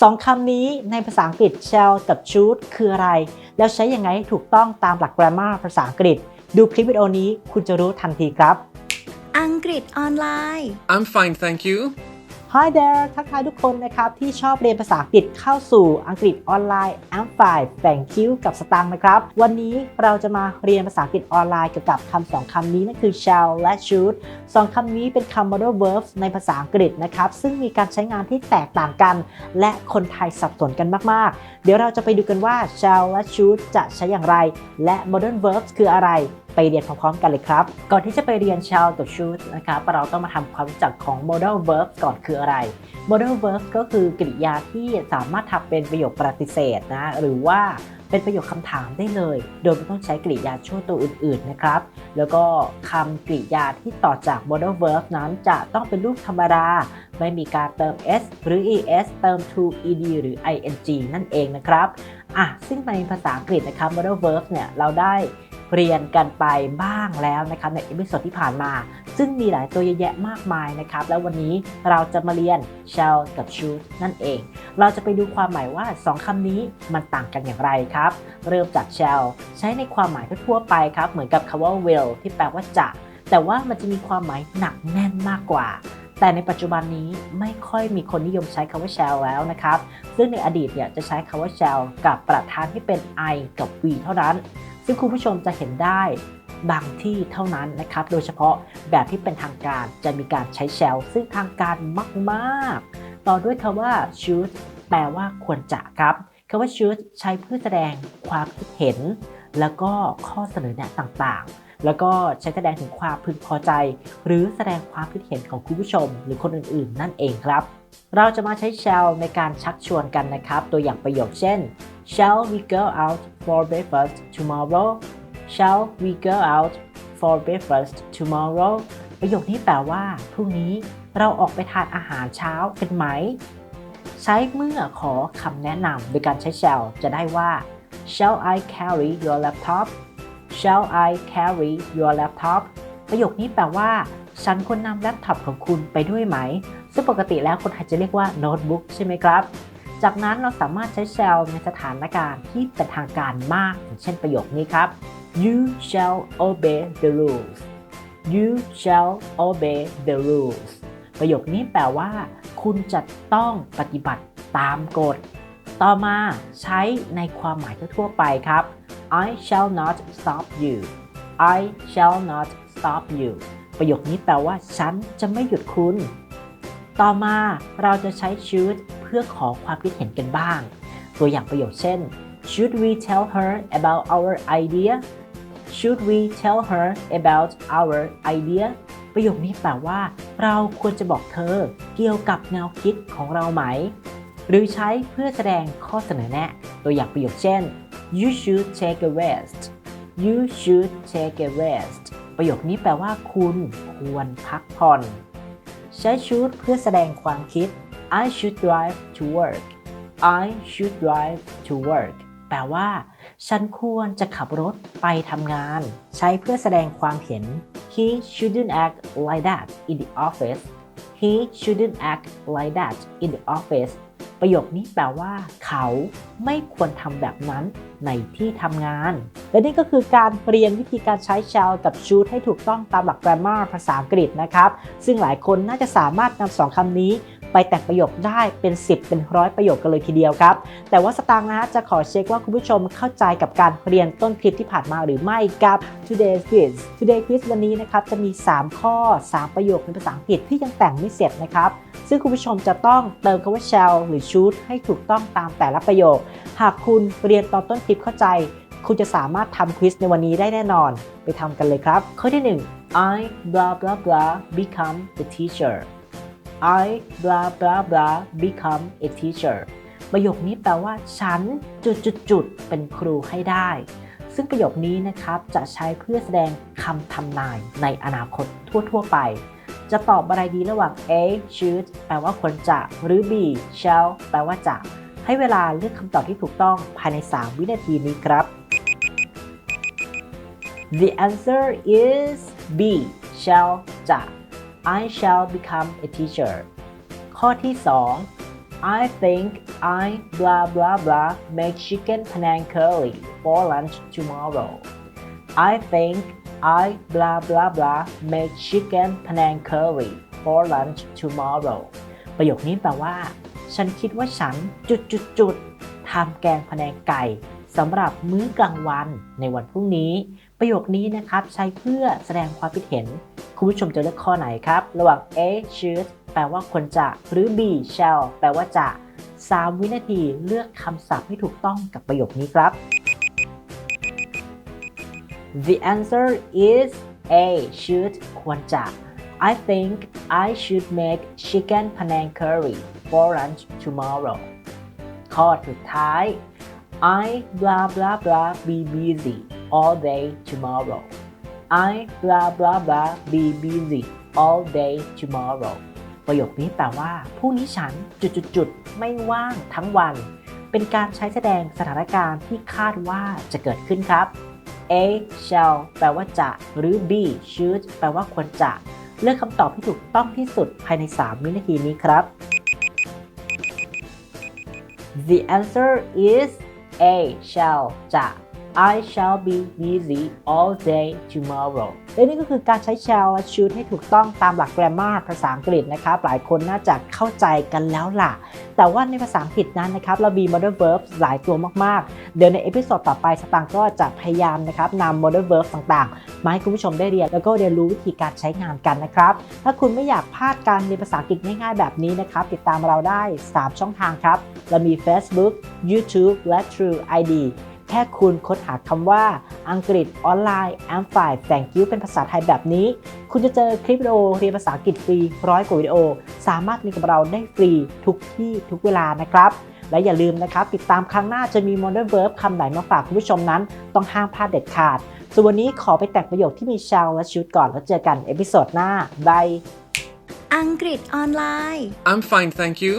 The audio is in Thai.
สองคำนี้ในภาษาอังกฤษ shall กับ should คืออะไร แล้วใช้ยังไงให้ถูกต้องตามหลัก grammar ภาษาอังกฤษ ดูคลิปวิดีโอนี้คุณจะรู้ทันทีครับ อังกฤษออนไลน์ I'm fine, thank you. Hi there ทักทายทุกคนนะครับที่ชอบเรียนภาษาอังกฤษเข้าสู่อังกฤษออนไลน์ I'm fine thank you กับสตางค์นะครับ วันนี้เราจะมาเรียนภาษาอังกฤษออนไลน์เกี่ยวกับคำสองคำนี้นั่นคือ shall และ should สองคำนี้เป็นคำ modal verbs ในภาษาอังกฤษนะครับ ซึ่งมีการใช้งานที่แตกต่างกัน และคนไทยสับสนกันมากๆ เดี๋ยวเราจะไปดูกันว่า shall และ should จะใช้อย่างไร และ modern verbs คืออะไร ไปเรียนพร้อมๆกันเลยครับ ก่อนที่จะไปเรียน shall กับ should นะครับเราต้องมาทำความรู้จักของ modal verb ก่อนคืออะไร modal verb ก็คือกริยาที่สามารถทำเป็นประโยคปฏิเสธนะหรือว่าเป็นประโยคคำถามได้เลย โดยไม่ต้องใช้กริยาช่วยตัวอื่นๆนะครับ แล้วก็คำกริยาที่ต่อจาก modal verb นั้นจะต้องเป็นรูปธรรมดา ไม่มีการเติม s หรือ es เติม to ed หรือ ing นั่นเองนะครับอะซึ่งในภาษาอังกฤษนะครับ modal verb เนี่ยเราได้ เรียนกันไปบ้างแล้วนะครับในเอพิโซดที่ผ่านมา ซึ่งมีหลายตัวเยอะแยะมากมายนะครับ แล้ววันนี้เราจะมาเรียน shall กับ should นั่นเอง เราจะไปดูความหมายว่า 2คำนี้มันต่างกันอย่างไรครับ เริ่มจาก shall ใช้ในความหมายทั่วไปครับ เหมือนกับคำว่า will ที่แปลว่าจะ แต่ว่ามันจะมีความหมายหนักแน่นมากกว่า แต่ในปัจจุบันนี้ไม่ค่อยมีคนนิยมใช้คำว่า shall แล้วนะครับ ซึ่งในอดีตเนี่ยจะใช้คำว่า shall กับประธานที่เป็น I กับ we เท่านั้น ซึ่งคุณผู้ชมจะเห็นได้บางที่เท่านั้นนะครับ โดยเฉพาะแบบที่เป็นทางการจะมีการใช้ shall ซึ่งทางการมากๆ ต่อด้วยคำว่า should แปลว่าควรจะครับคำว่า should ใช้เพื่อแสดงความคิดเห็น แล้วก็ข้อเสนอแนะต่างๆแล้วก็ใช้แสดงถึงความพึงพอใจ หรือแสดงความคิดเห็นของคุณผู้ชม หรือคนอื่นๆ นั่นเองครับ เราจะมาใช้ shall ในการชักชวนกันนะครับ ตัวอย่างประโยคเช่น shall we go out for breakfast tomorrow shall we go out for breakfast tomorrow ประโยคนี้แปลว่า พรุ่งนี้เราออกไปทานอาหารเช้ากันไหม ใช้เมื่อขอคำแนะนำโดยการใช้ shall จะได้ว่า shall I carry your laptop shall I carry your laptop ประโยคนี้แปลว่า ฉันควรนำแล็ปท็อปของคุณไปด้วยไหม ซึ่งปกติแล้วคนไทยจะเรียกว่าโน้ตบุ๊กใช่ไหมครับ จากนั้นเราสามารถใช้ shall ในสถานการณ์ที่เป็นทางการมากอย่างเช่นประโยคนี้ครับ you shall obey the rules you shall obey the rules ประโยคนี้แปลว่า คุณจะต้องปฏิบัติตามกฎ ต่อมาใช้ในความหมายทั่วไปครับ I shall not stop you I shall not stop you ประโยคนี้แปลว่า ฉันจะไม่หยุดคุณ ต่อมาเราจะใช้ should พื่อขอความคิดเห็นกันบ้าง ตัวอย่างประโยคเช่น Should we tell her about our idea Should we tell her about our idea ประโยคนี้แปลว่า เราควรจะบอกเธอเกี่ยวกับแนวคิดของเราไหม หรือใช้เพื่อแสดงข้อเสนอแนะ ตัวอย่างประโยคเช่น You should take a rest You should take a rest ประโยคนี้แปลว่าคุณควรพักผ่อน ใช้ should เพื่อแสดงความคิด I should drive to work I should drive to work แปลว่า ฉันควรจะขับรถไปทำงาน ใช้เพื่อแสดงความเห็น He shouldn't act like that in the office He shouldn't act like that in the office ประโยคนี้แปลว่า เขาไม่ควรทำแบบนั้นในที่ทำงาน และนี่ก็คือการเรียนวิธีการใช้ shall กับ should ให้ถูกต้องตามหลัก grammar ภาษาอังกฤษนะครับ ซึ่งหลายคนน่าจะสามารถนำสองคำนี้ ไปแต่งประโยคได้เป็น 10 เป็นร้อยประโยคกันเลยทีเดียวครับ แต่ว่าสตางค์นะฮะจะขอเช็คว่าคุณผู้ชมเข้าใจกับการเรียนต้นคลิปที่ผ่านมาหรือไม่กับ Today Quiz Today Quiz วันนี้นะครับจะมี 3 ข้อ 3 ประโยคในภาษาอังกฤษที่ยังแต่งไม่เสร็จนะครับซึ่งคุณผู้ชมจะต้องเติมคำว่า shall หรือ should ให้ถูกต้องตามแต่ละประโยค หากคุณเรียนตอนต้นคลิปเข้าใจ คุณจะสามารถทำควิสในวันนี้ได้แน่นอน ไปทำกันเลยครับ ข้อที่ 1 I blah blah blah become the teacher I blah blah blah become a teacher ประโยคนี้แปลว่า ฉันจุดจุดจุดเป็นครูให้ได้ ซึ่งประโยคนี้นะครับจะใช้เพื่อแสดงคำทำนายในอนาคตทั่ว ๆ ไป จะตอบอะไรดีระหว่าง A should แปลว่าควรจะ หรือ B shall แปลว่าจะ ให้เวลาเลือกคำตอบที่ถูกต้องภายใน 3 วินาทีนี้ครับ The answer is B shall จะ I shall become a teacher ข้อที่ 2 I think I blah blah blah make chicken Penang curry for lunch tomorrow I think I blah blah blah make chicken Penang curry for lunch tomorrow ประโยคนี้แปลว่า ฉันคิดว่าฉันจุดจุดจุดทำแกงพะแนงไก่สำหรับมื้อกลางวันในวันพรุ่งนี้ ประโยคนี้นะครับใช้เพื่อแสดงความคิดเห็น คุณผู้ชมจะเลือกข้อไหนครับ ระหว่าง A should แปลว่าควรจะ หรือ B shall แปลว่าจะ 3 วินาทีเลือกคำศัพท์ให้ถูกต้องกับประโยคนี้ครับ The answer is A should ควรจะ I think I should make chicken Penang curry for lunch tomorrow ข้อสุดท้าย I blah blah blah be busy all day tomorrow I blah blah blah be busy all day tomorrow ประโยคนี้แปลว่าพรุ่งนี้ฉันจุดๆๆไม่ว่างทั้งวัน เป็นการใช้แสดงสถานการณ์ที่คาดว่าจะเกิดขึ้นครับ A shall แปลว่าจะ หรือ B should แปลว่าควรจะ เลือกคำตอบที่ถูกต้องที่สุดภายใน 3 วินาทีนี้ครับ The answer is A shall จะ I shall be busy all day tomorrow และนี่ก็คือการใช้ shall และ should ให้ถูกต้องตามหลัก grammar ภาษาอังกฤษนะครับ หลายคนน่าจะเข้าใจกันแล้วล่ะ แต่ว่าในภาษาอังกฤษนั้นนะครับ เรามี modern verbs หลายตัวมาก ๆ เดี๋ยวในเอพิโซดต่อไปสตางค์ก็จะพยายามนะครับนำ modern verbs ต่างๆ มาให้คุณผู้ชมได้เรียน แล้วก็เรียนรู้วิธีการใช้งานกันนะครับ ถ้าคุณไม่อยากพลาดการเรียนภาษาอังกฤษง่ายๆแบบนี้นะครับ ติดตามเราได้ 3 ช่องทางครับ เรามี Facebook YouTube และ True ID แค่คุณค้นหาคำว่าอังกฤษออนไลน์ a m p l i Thank you เป็นภาษาไทยแบบนี้ คุณจะเจอคลิปวิดีโอเรียนภาษาอังกฤษฟรีร้อยกว่าวิดีโอ สามารถเรียนกับเราได้ฟรีทุกที่ทุกเวลานะครับและอย่าลืมนะครับ ติดตามครั้งหน้าจะมี modern verb คำไหนมาฝากคุณผู้ชมนั้น ต้องห้ามพลาดเด็ดขาด ส่วนวันนี้ขอไปแต่งประโยคที่มี shall และ should ก่อนแล้วเจอกันเอพิโซดหน้าบายอังกฤษออนไลน์ I'm fine, thank you.